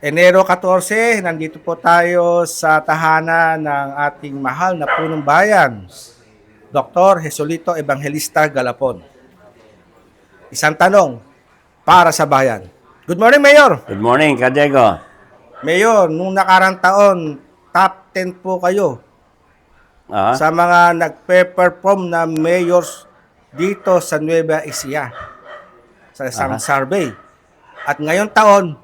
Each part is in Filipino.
Enero 14, nandito po tayo sa tahanan ng ating mahal na punong bayan, Dr. Jesolito Evangelista Galapon. Isang tanong para sa bayan. Good morning, Mayor! Good morning, Kajego. Mayor, nung nakarang taon, top 10 po kayo Ah, sa mga nagpe-perform na mayors dito sa Nueva Ecija sa isang Aha. survey. At ngayong taon,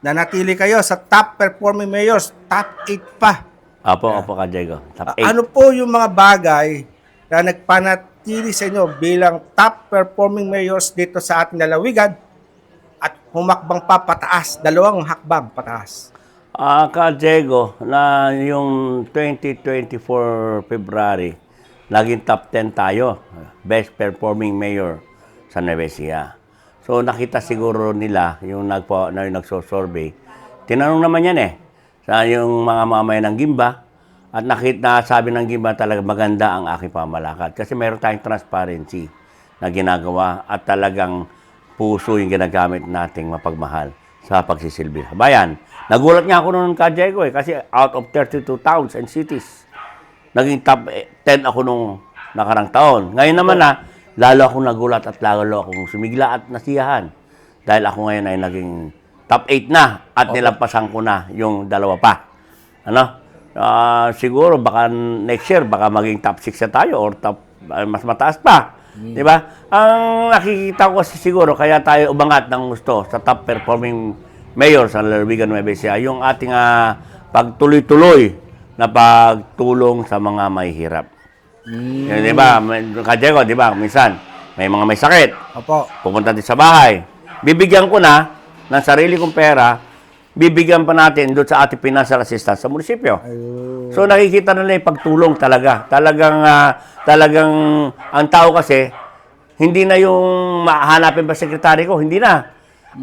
nanatili kayo sa top performing mayors, top 8 pa. opo, opo, Kajego. Top A- 8. Ano po yung mga bagay na nagpanatili sa inyo bilang top performing mayors dito sa ating lalawigan at humakbang pa pataas, dalawang hakbang pataas. Ah, Kajego, na yung 2024 February, naging top 10 tayo. Best performing mayor sa Nueva Ecija. So, nakita siguro nila yung, nagpo, na yung nagso-survey. Tinanong naman yan eh, sa yung mga mamamayan ng Gimba. At nakita, sabi ng Gimba talaga maganda ang aking pamalakad. Kasi meron tayong transparency na ginagawa at talagang puso yung ginagamit nating mapagmahal sa pagsisilbi. Bayan, nagulat nga ako noon ka, Diego, eh, kasi out of 32 towns and cities, naging top eh, 10 ako nung nakarang taon. Ngayon naman na, lalo akong nagulat at lalo akong sumigla at nasiyahan. Dahil ako ngayon ay naging top 8 na at nilampasan ko na yung dalawa pa. Ano? Ah, siguro baka next year baka maging top 6 na tayo or top ah, mas mataas pa. Di ba? Ang nakikita ko kasi siguro kaya tayo umangat ng gusto sa top performing mayor sa Lalawigan Nueva Ecija yung ating ah, pagtuloy-tuloy na pagtulong sa mga mahihirap. Yun, di ba? Kajego, di ba? Minsan, may mga may sakit. Opo. Pupunta din sa bahay. Bibigyan ko na ng sarili kong pera, bibigyan pa natin doon sa ating financial assistance sa munisipyo. Ayun. So nakikita nila yung pagtulong talaga. Talagang ah, talagang ang tao kasi hindi na yung mahanapin ba sekretary ko, hindi na.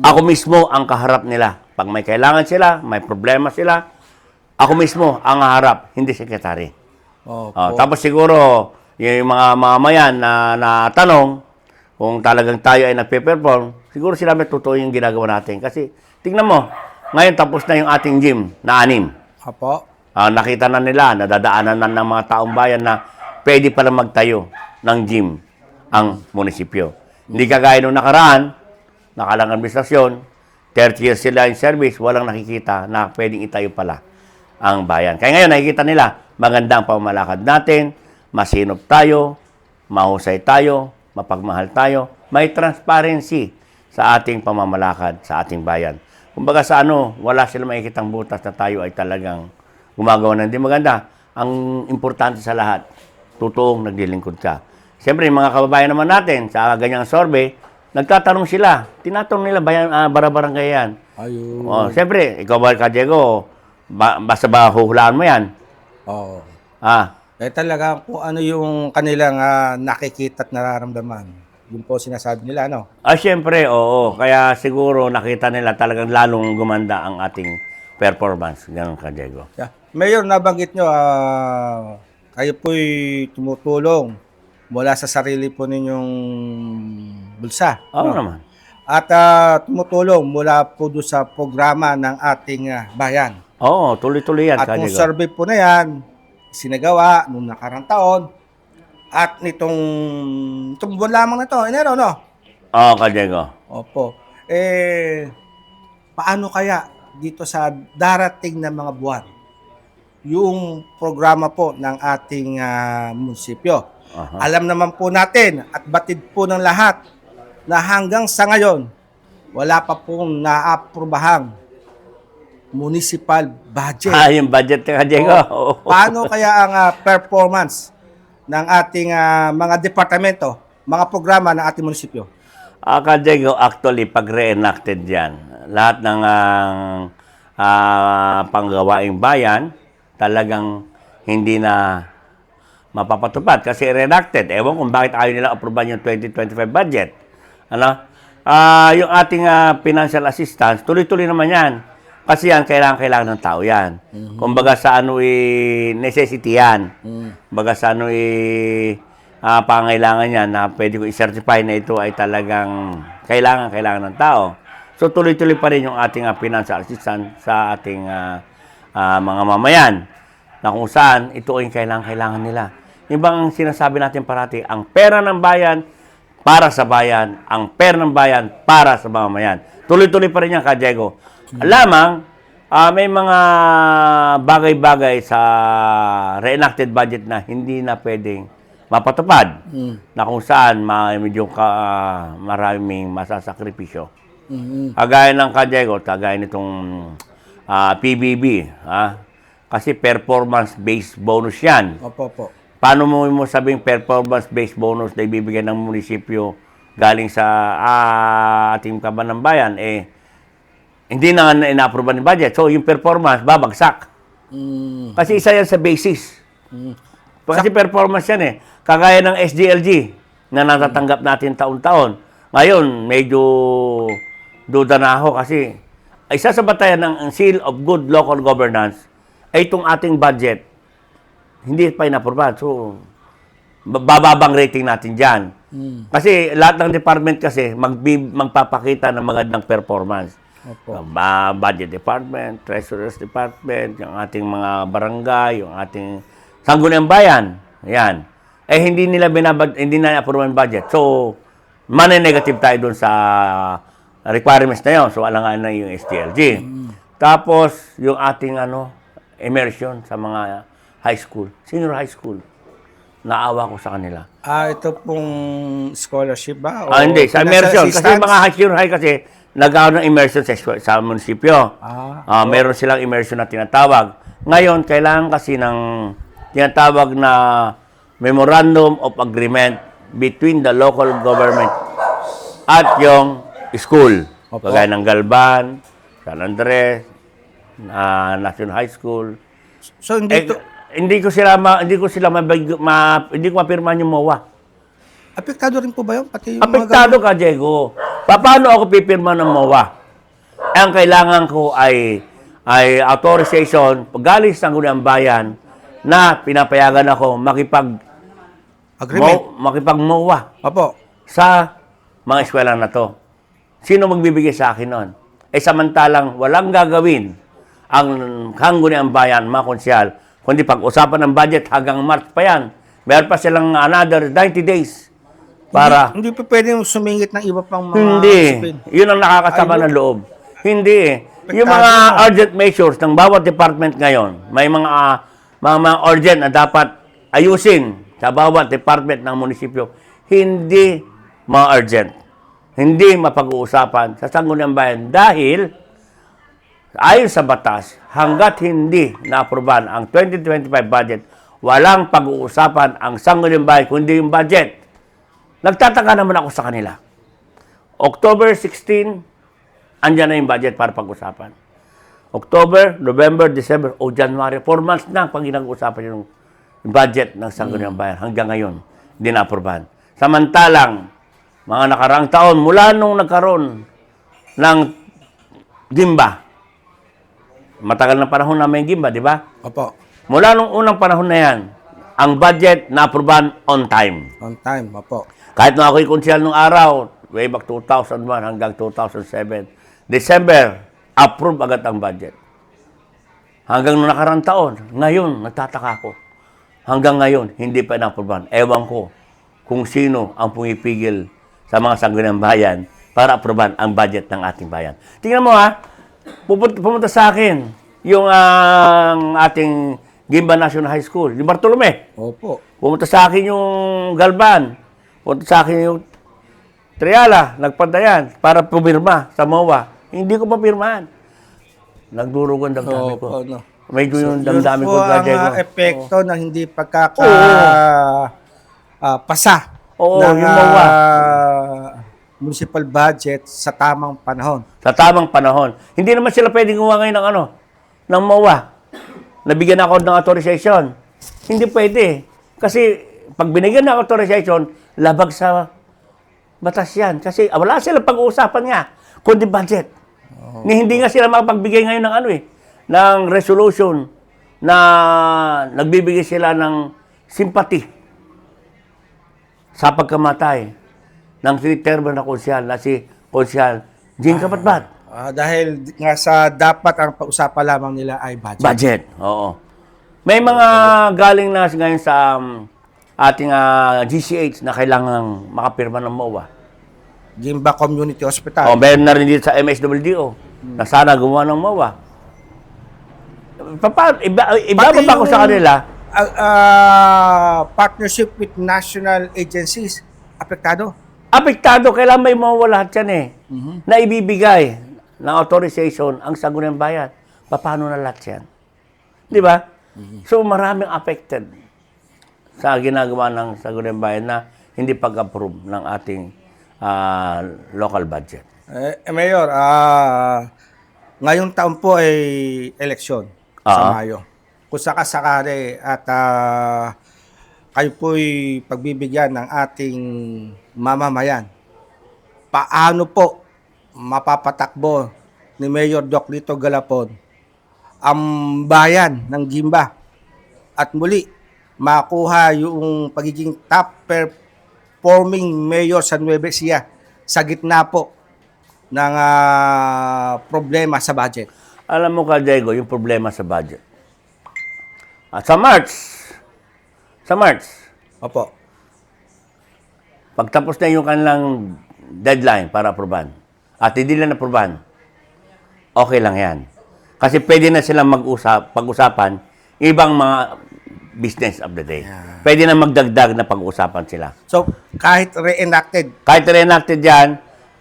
Ako mismo ang kaharap nila. Pag may kailangan sila, may problema sila, ako mismo ang harap, hindi sekretary. Opo. Oh, tapos siguro, yung mga mamamayan na, na tanong, kung talagang tayo ay nagpe-perform, siguro sila may totoo yung ginagawa natin. Kasi, tingnan mo, ngayon tapos na yung ating gym na anim. Opo. Ah, nakita na nila, nadadaanan na ng mga taong bayan na pwede pala magtayo ng gym ang munisipyo. Hindi kagaya nung nakaraan, nakalang administrasyon, 30 years sila in service, walang nakikita na pwedeng itayo pala ang bayan. Kaya ngayon, nakikita nila, maganda ang pamamalakad natin, masinop tayo, mahusay tayo, mapagmahal tayo, may transparency sa ating pamamalakad sa ating bayan. Kumbaga sa ano, wala sila makikitang butas na tayo ay talagang gumagawa ng hindi maganda. Ang importante sa lahat, totoong naglilingkod ka. Siyempre, yung mga kababayan naman natin sa ganyang survey, nagtatanong sila. Tinatanong nila, bayan, ah, barabarangay yan. Ayun. Oh, siyempre, ikaw ba, ka Diego, ba, basta ba huhulaan mo yan? Oo. Ah, Eh talaga kung ano yung kanilang ah, nakikita at nararamdaman. Yun po sinasabi nila, ano? ah, siyempre, oo. Kaya siguro nakita nila talagang lalong gumanda ang ating performance. Ganun ka, Diego. Yeah. Mayor, nabanggit nyo, ah, kayo po'y tumutulong mula sa sarili po ninyong bulsa. Oo no? naman. At ah, tumutulong mula po doon sa programa ng ating ah, bayan. Oo, tuloy-tuloy yan, At kung Diego. survey po na yan, sinagawa nung nakarang taon, at nitong, itong buwan lamang na to, Enero, no? Oo, ka, Diego. Opo. Eh, paano kaya dito sa darating na mga buwan yung programa po ng ating ah, munisipyo? Aha. Alam naman po natin at batid po ng lahat na hanggang sa ngayon, wala pa pong naaprobahang municipal budget. Ah, yung budget ka, Diego. Oo. Paano kaya ang ah, performance ng ating ah, mga departamento, mga programa ng ating munisipyo? Ah, Diego, actually, pag re-enacted yan, lahat ng ah, ah, panggawaing bayan, talagang hindi na mapapatupad kasi re-enacted. Ewan kung bakit ayaw nila aproban yung 2025 budget. Ano? Ah, yung ating ah, financial assistance, tuloy-tuloy naman yan. Kasi yan, kailangan, kailangan ng tao yan. Kumbaga sa ano eh, necessity yan. Kumbaga sa ano eh, ah, pangailangan yan na pwede ko i-certify na ito ay talagang kailangan, kailangan ng tao. So tuloy-tuloy pa rin yung ating ah, financial assistance sa ating ah, ah, mga mamayan na kung saan ito ay kailangan-kailangan nila. Yung bang sinasabi natin parati, ang pera ng bayan para sa bayan, ang pera ng bayan para sa mamamayan. Tuloy-tuloy pa rin yan, Ka Diego. Lamang, ah, may mga bagay-bagay sa reenacted budget na hindi na pwedeng mapatupad na kung saan ma- medyo ka, maraming masasakripisyo. Kagaya ng Kadiego, kagaya nitong ah, PBB. ah. Kasi performance-based bonus yan. Opo, opo. Paano mo mo sabing performance-based bonus na ibibigay ng munisipyo galing sa ah, ating kaban ng bayan? Eh, hindi na nga ina-approve ng budget. So, yung performance, babagsak. Mm. Kasi isa yan sa basis. Mm. Kasi performance yan eh. Kagaya ng SDLG na natatanggap natin taon-taon. Ngayon, medyo duda na ako kasi isa sa batayan ng seal of good local governance ay itong ating budget. Hindi pa inaprobahan. So, bababang rating natin dyan. Kasi lahat ng department kasi magbi- magpapakita ng magandang performance. Opo. Ba, budget department, treasurer's department, yung ating mga barangay, yung ating sangguniang bayan. Yan. Eh hindi nila binabad hindi na approve ang budget. So mane-negative tayo dun sa requirements na yun. So alangan na yung STLG. Tapos yung ating ano immersion sa mga high school, senior high school. Naawa ko sa kanila. Ah, ito pong scholarship ba? O Ah, hindi, sa immersion. Kasi mga high senior high kasi nagkaroon ng immersion sa, sa munisipyo. Ah, Ah, meron silang immersion na tinatawag. Ngayon, kailangan kasi ng tinatawag na Memorandum of Agreement between the local government at yung school. Opo. Kagaya ng Galban, San Andres, ah, National High School. So, hindi Eh, to, hindi ko sila ma, hindi ko sila mabig, ma, hindi ko mapirmahan yung MOA. apektado rin po ba yun? Pati yung mga Apektado ka, Diego. Pa- Paano ako pipirma ng MOA? Ang kailangan ko ay ay authorization galing sa Sangguniang Bayan na pinapayagan ako makipag agreement? mo, makipag MOA Opo. sa mga eskwela na to. Sino magbibigay sa akin nun? Eh samantalang walang gagawin ang Sangguniang Bayan, mga konsyal, kundi pag-usapan ng budget hanggang March pa yan. Meron pa silang another 90 days para Hindi, hindi pa pwede sumingit ng iba pang mga hindi. usapin. Yun ang nakakasama ng loob. Hindi eh. Yung mga urgent measures ng bawat department ngayon, may mga ah, mga, mga urgent na dapat ayusin sa bawat department ng munisipyo. Hindi mga urgent. Hindi mapag-uusapan sa Sangguniang Bayan dahil ayon sa batas, hanggat hindi na-aproban ang 2025 budget, walang pag-uusapan ang Sangguniang Bayan kundi yung budget. Nagtataka naman ako sa kanila. October 16, andyan na yung budget para pag-usapan. October, November, December, o January, 4 months na pag ginag-usapan yung budget ng Sangguniang Bayan. Hanggang ngayon, hindi na-aprobahan. Samantalang, mga nakaraang taon, mula nung nagkaroon ng Gimba, matagal na panahon na may Gimba, di ba? Opo. Mula nung unang panahon na yan, ang budget na-aprobahan on time. On time. Opo. Kahit na ako'y konsyal nung araw, way back 2001 hanggang 2007, December, approve agad ang budget. Hanggang nung nakarang taon, ngayon, nagtataka ko. Hanggang ngayon, hindi pa na-approvean. Ewan ko kung sino ang pumipigil sa mga sangguniang bayan para aproban ang budget ng ating bayan. Tingnan mo ha, pupunta, pumunta sa akin yung ang ating Gimba National High School, yung Bartolome. Opo. Pumunta sa akin yung Galban. Pumunta sa akin yung Triala, nagpantayan para pumirma sa MOA. Hindi ko papirmahan. Nagdurugo ang damdamin ko. Opo, no. Medyo yung Yun damdamin po ko, ang Diego. ah, epekto ng hindi pagkaka Oo. ah, pasa Oo, ng yung MOA. ah, municipal budget sa tamang panahon. Sa tamang panahon. Hindi naman sila pwedeng gumawa ngayon ng ano, ng MOA. Nabigyan ako ng authorization. Hindi pwede. Kasi pag binigyan ng authorization, labag sa batas yan. Kasi ah, wala silang pag-uusapan nga, kundi budget. Ni hindi nga sila makapagbigay ngayon ng ano eh, ng resolution na nagbibigay sila ng sympathy sa pagkamatay ng si termo na konsyal na si konsyal Jing Kapatbat. Ah, dahil nga sa dapat ang pag-usapan lamang nila ay budget. Budget. Oo. May mga galing na ngayon sa um, ating ah, GCH na kailangang makapirma ng MOA. Gimba Community O Hospital. meron na rin dito sa MSWDO na sana gumawa ng MOA. Papa, iba, ibaba Pati pa ko sa kanila. Ah, ah, partnership with national agencies apektado. Apektado, kailangan may MOA lahat yan eh. Na ibibigay ng authorization ang Sangguniang Bayan. Paano na lahat yan? Di ba? So maraming affected sa ginagawa ng Sangguniang Bayan na hindi pag-approve ng ating ah, local budget. Eh, eh, Mayor, ah, ngayong taon po ay eleksyon sa Ah. Mayo. Kung sakasakali at ah, kayo po'y pagbibigyan ng ating mamamayan, paano po mapapatakbo ni Mayor Doc Lito Galapon ang bayan ng Gimba at muli makuha yung pagiging top performing mayor sa Nueva Ecija sa gitna po ng ah, problema sa budget. Alam mo ka, Diego, yung problema sa budget. At sa March, sa March, Opo. pagtapos na yung kanilang deadline para aproban, at hindi na aproban, okay lang yan. Kasi pwede na silang mag-usap, pag-usapan ibang mga business of the day. Pwede na magdagdag na pag-usapan sila. So, kahit reenacted, Kahit reenacted yan,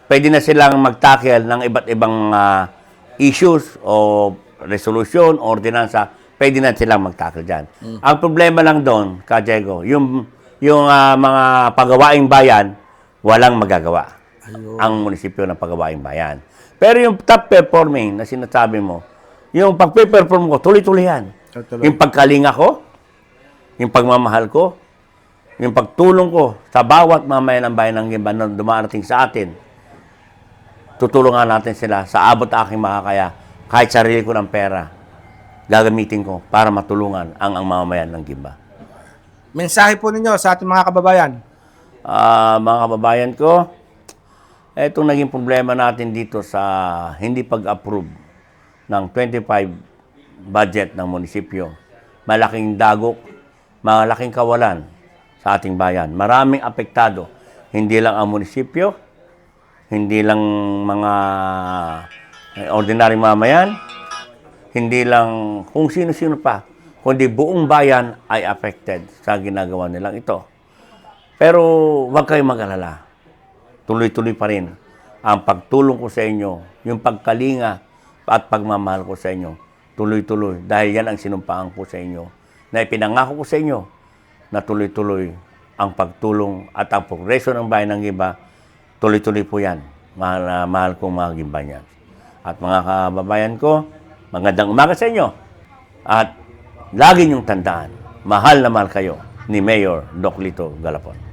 pwede na silang magtackle ng iba't ibang ah, issues o resolution, ordinansa, pwede na silang magtackle dyan. Ang problema lang doon, ka Diego, yung, yung ah, mga pagawaing bayan, walang magagawa. Ang munisipyo ng pagawaing bayan. Pero yung top performing na sinasabi mo, yung pag-perform ko, tuloy-tuloy yan. Tuloy. Yung pagkalinga ko, yung pagmamahal ko, yung pagtulong ko sa bawat mamayan ng bayan ng Gimba na dumarating sa atin, tutulungan natin sila sa abot aking makakaya, kahit sarili ko ng pera, gagamitin ko para matulungan ang, ang mamamayan ng Gimba. mensahe po ninyo sa ating mga kababayan. Ah, mga kababayan ko, itong naging problema natin dito sa hindi pag-approve ng 25 budget ng munisipyo, malaking dagok, malaking kawalan sa ating bayan. Maraming apektado. Hindi lang ang munisipyo, hindi lang mga ordinary mamayan, hindi lang kung sino-sino pa, kundi buong bayan ay affected sa ginagawa nilang ito. Pero huwag kayong mag-alala. Tuloy-tuloy pa rin ang pagtulong ko sa inyo, yung pagkalinga at pagmamahal ko sa inyo. Tuloy-tuloy. Dahil yan ang sinumpaan ko sa inyo. Na ipinangako ko sa inyo na tuloy-tuloy ang pagtulong at ang progreso ng bayan ng Gimba. Tuloy-tuloy po yan. Mahal na mahal kong mga Gimbanyan. At mga kababayan ko, magandang umaga sa inyo. At lagi niyong tandaan, mahal na mahal kayo ni Mayor Doc Lito Galapon.